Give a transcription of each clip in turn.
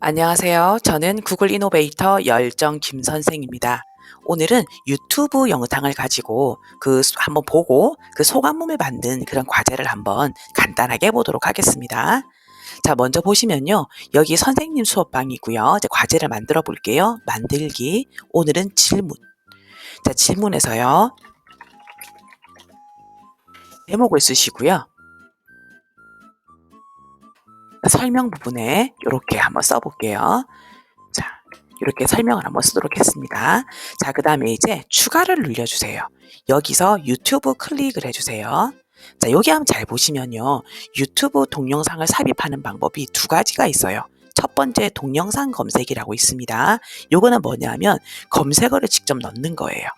안녕하세요. 저는 구글 이노베이터 열정 김 선생입니다. 오늘은 유튜브 영상을 가지고 그 수- 한번 보고 그 소감문을 만든 그런 과제를 한번 간단하게 해보도록 하겠습니다. 자, 먼저 보시면요. 여기 선생님 수업방이고요. 이제 과제를 만들어 볼게요. 만들기. 오늘은 질문. 자, 질문에서요. 제목을 쓰시고요. 설명 부분에 이렇게 한번 써볼게요. 자, 이렇게 설명을 한번 쓰도록 했습니다. 자, 그 다음에 이제 추가를 눌러주세요. 여기서 유튜브 클릭을 해주세요. 자, 여기 한번 잘 보시면요. 유튜브 동영상을 삽입하는 방법이 두 가지가 있어요. 첫 번째 동영상 검색이라고 있습니다. 요거는 뭐냐면 검색어를 직접 넣는 거예요.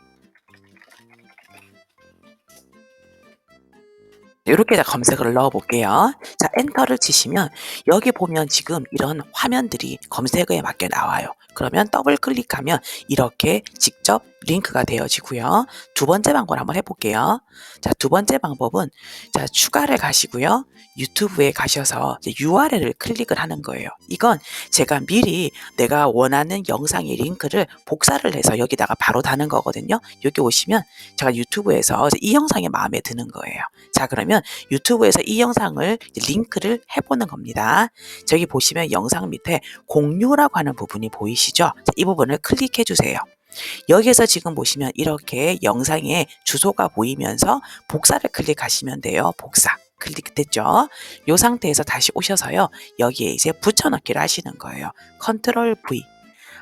이렇게 자 검색어를 넣어 볼게요. 자, 엔터를 치시면 여기 보면 지금 이런 화면들이 검색어에 맞게 나와요. 그러면 더블 클릭하면 이렇게 직접 링크가 되어지고요. 두 번째 방법을 한번 해볼게요. 자, 두 번째 방법은 자, 추가를 가시고요. 유튜브에 가셔서 URL을 클릭을 하는 거예요. 이건 제가 미리 내가 원하는 영상의 링크를 복사를 해서 여기다가 바로 다는 거거든요. 여기 오시면 제가 유튜브에서 이 영상이 마음에 드는 거예요. 자, 그러면 유튜브에서 이 영상을 링크를 해보는 겁니다. 저기 보시면 영상 밑에 공유라고 하는 부분이 보이시죠? 자, 이 부분을 클릭해 주세요. 여기에서 지금 보시면 이렇게 영상에 주소가 보이면서 복사를 클릭하시면 돼요. 복사. 클릭됐죠? 이 상태에서 다시 오셔서요. 여기에 이제 붙여넣기를 하시는 거예요. 컨트롤 V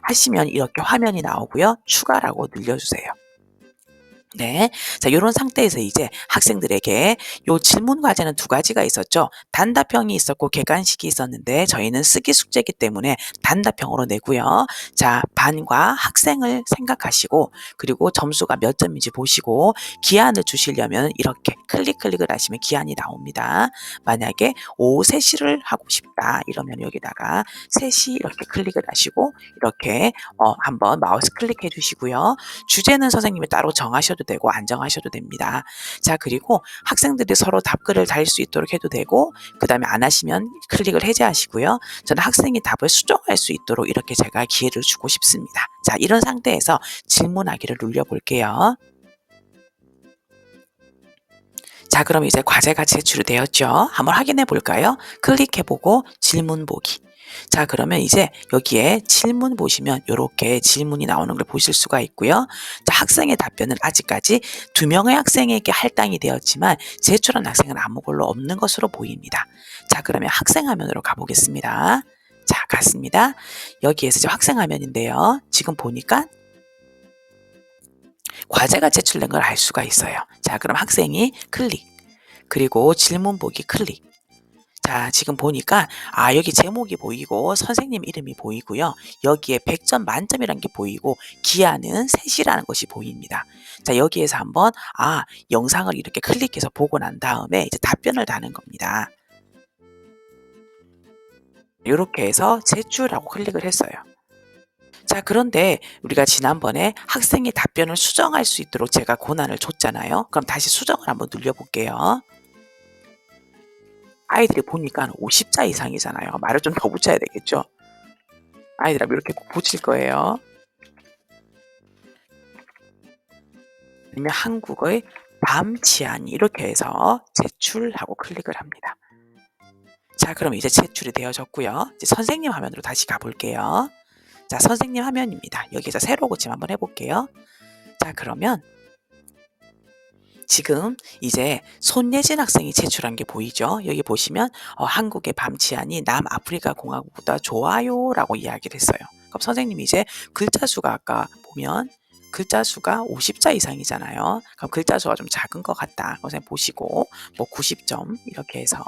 하시면 이렇게 화면이 나오고요. 추가라고 눌러주세요. 네. 자, 요런 상태에서 이제 학생들에게 요 질문 과제는 두 가지가 있었죠. 단답형이 있었고 객관식이 있었는데 저희는 쓰기 숙제이기 때문에 단답형으로 내고요. 자, 반과 학생을 생각하시고 그리고 점수가 몇 점인지 보시고 기한을 주시려면 이렇게 클릭 클릭을 하시면 기한이 나옵니다. 만약에 오후 3시를 하고 싶다 이러면 여기다가 3시 이렇게 클릭을 하시고 이렇게 어, 한번 마우스 클릭해 주시고요. 주제는 선생님이 따로 정하셔도 되고 안 정하셔도 됩니다. 자, 그리고 학생들이 서로 답글을 달 수 있도록 해도 되고 그 다음에 안 하시면 클릭을 해제하시고요. 저는 학생이 답을 수정할 수 있도록 이렇게 제가 기회를 주고 싶습니다. 자, 이런 상태에서 질문하기를 눌러볼게요. 자, 그럼 이제 과제가 제출이 되었죠. 한번 확인해 볼까요? 클릭해 보고 질문 보기. 자, 그러면 이제 여기에 질문 보시면 이렇게 질문이 나오는 걸 보실 수가 있고요. 자, 학생의 답변은 아직까지 두 명의 학생에게 할당이 되었지만 제출한 학생은 아무 걸로 없는 것으로 보입니다. 자, 그러면 학생 화면으로 가보겠습니다. 자, 갔습니다. 여기에서 이제 학생 화면인데요. 지금 보니까 과제가 제출된 걸 알 수가 있어요. 자, 그럼 학생이 클릭. 그리고 질문 보기 클릭. 자, 지금 보니까 아, 여기 제목이 보이고 선생님 이름이 보이고요. 여기에 100점 만점이라는 게 보이고 기한은 3시라는 것이 보입니다. 자, 여기에서 한번 아, 영상을 이렇게 클릭해서 보고 난 다음에 이제 답변을 다는 겁니다. 이렇게 해서 제출하고 클릭을 했어요. 자, 그런데 우리가 지난번에 학생이 답변을 수정할 수 있도록 제가 권한을 줬잖아요. 그럼 다시 수정을 한번 눌려볼게요. 아이들이 보니까 50자 이상이잖아요. 말을 좀 더 붙여야 되겠죠. 아이들하고 이렇게 꼭 붙일 거예요. 아니면 한국의 밤 치안이 이렇게 해서 제출하고 클릭을 합니다. 자, 그럼 이제 제출이 되어졌고요. 이제 선생님 화면으로 다시 가볼게요. 자, 선생님 화면입니다. 여기서 새로 고침 한번 해볼게요. 자, 그러면 지금 이제 손예진 학생이 제출한 게 보이죠? 여기 보시면 어, 한국의 밤 치안이 남아프리카 공화국보다 좋아요라고 이야기를 했어요. 그럼 선생님이 이제 글자 수가 아까 보면 글자 수가 50자 이상이잖아요. 그럼 글자 수가 좀 작은 것 같다. 선생님 보시고 뭐 90점 이렇게 해서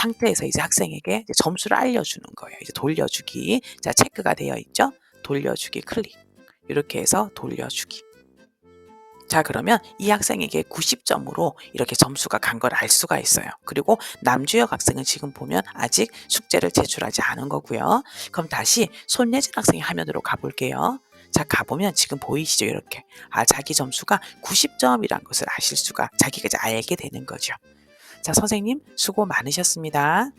상태에서 이제 학생에게 이제 점수를 알려주는 거예요. 이제 돌려주기. 자 체크가 되어 있죠? 돌려주기 클릭. 이렇게 해서 돌려주기. 자, 그러면 이 학생에게 90점으로 이렇게 점수가 간 걸 알 수가 있어요. 그리고 남주혁 학생은 지금 보면 아직 숙제를 제출하지 않은 거고요. 그럼 다시 손예진 학생의 화면으로 가볼게요. 자, 가보면 지금 보이시죠? 이렇게. 아, 자기 점수가 90점이란 것을 아실 수가, 자기가 이제 알게 되는 거죠. 자, 선생님, 수고 많으셨습니다.